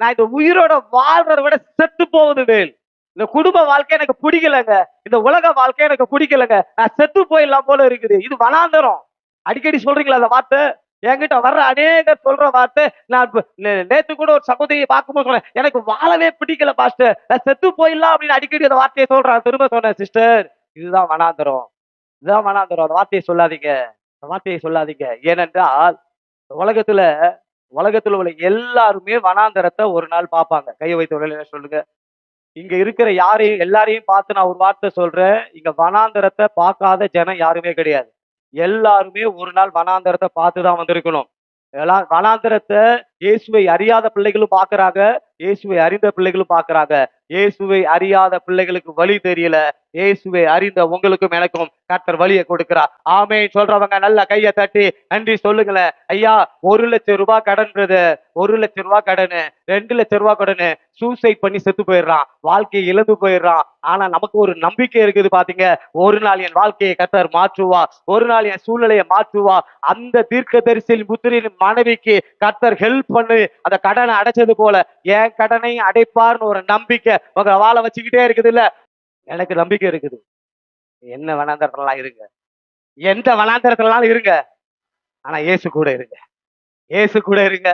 நான் இந்த உயிரோட வாழ்றதை விட செத்து போவது மேல். இந்த குடும்ப வாழ்க்கை எனக்கு பிடிக்கலங்க. இந்த உலக வாழ்க்கை எனக்கு பிடிக்கலங்க. நான் செத்து போயிடலாம் போல இருக்குது. இது வனாந்தரம். அடிக்கடி சொல்றீங்களா அந்த வார்த்தை? என்கிட்ட வர்ற அநேகர் சொல்ற வார்த்தை. நான் நேத்து கூட ஒரு சகோதரியை பார்க்கும்போது சொன்னேன் எனக்கு வாழவே பிடிக்கல பாஸ்டர். நான் செத்து போயிடலாம் அப்படின்னு அடிக்கடி அந்த வார்த்தையை சொல்றேன். திரும்ப சொன்னேன் சிஸ்டர் இதுதான் வனாந்தரம். இதுதான் வனாந்தரம். அந்த வார்த்தையை சொல்லாதீங்க. அந்த வார்த்தையை சொல்லாதீங்க. ஏனென்றால் உலகத்துல உலகத்தில் உள்ள எல்லாருமே வனாந்தரத்தை ஒரு நாள் பார்ப்பாங்க. கையை வைத்த உடனே சொல்லுங்க? இங்க இருக்கிற யாரையும் எல்லாரையும் பார்த்து நான் ஒரு வார்த்தை சொல்றேன். இங்க வனாந்தரத்தை பார்க்காத ஜனம் யாருமே கிடையாது. எல்லாருமே ஒரு நாள் வனாந்தரத்தை பார்த்து தான் வந்திருக்கணும். எல்லாம் வனாந்தரத்தை இயேசுவை அறியாத பிள்ளைகளும் பார்க்கறாங்க. இயேசுவை அறிந்த பிள்ளைகளும் பார்க்குறாங்க. இயேசுவை அறியாத பிள்ளைகளுக்கு வழி தெரியல. இயேசுவை அறிந்த உங்களுக்கும் எனக்கும் கர்த்தர் வழியை கொடுக்கிறார். ஆமே சொல்றவங்க நல்ல கையை தட்டி நன்றி சொல்லுங்களேன் ஐயா ஒரு லட்சம் ரூபாய் கடன்றது ஒரு லட்சம் ரூபாய் கடனு. ரெண்டு லட்சம் ரூபாய் கடனு. சூசைட் பண்ணி செத்து போயிடுறான். வாழ்க்கையை இழந்து போயிடுறான். ஆனா நமக்கு ஒரு நம்பிக்கை இருக்குது பாத்தீங்க. ஒரு நாள் என் வாழ்க்கையை கர்த்தர் மாற்றுவா. ஒரு நாள் என் சூழ்நிலையை மாற்றுவா. அந்த தீர்க்க தரிசியின் புத்திரின் மனைவிக்கு கர்த்தர் ஹெல்ப் பண்ணு. அந்த கடனை அடைச்சது போல என் கடனையும் அடைப்பார்னு ஒரு நம்பிக்கை. உங்க வாழை வச்சுக்கிட்டே இருக்குது இல்ல எனக்கு நம்பிக்கை இருக்குது. என்ன வனாந்தரத்துலாம் இருங்க. எந்த வனாந்தரத்துலாம் இருங்க. ஆனா இயேசு கூட இருங்க. இயேசு கூட இருங்க.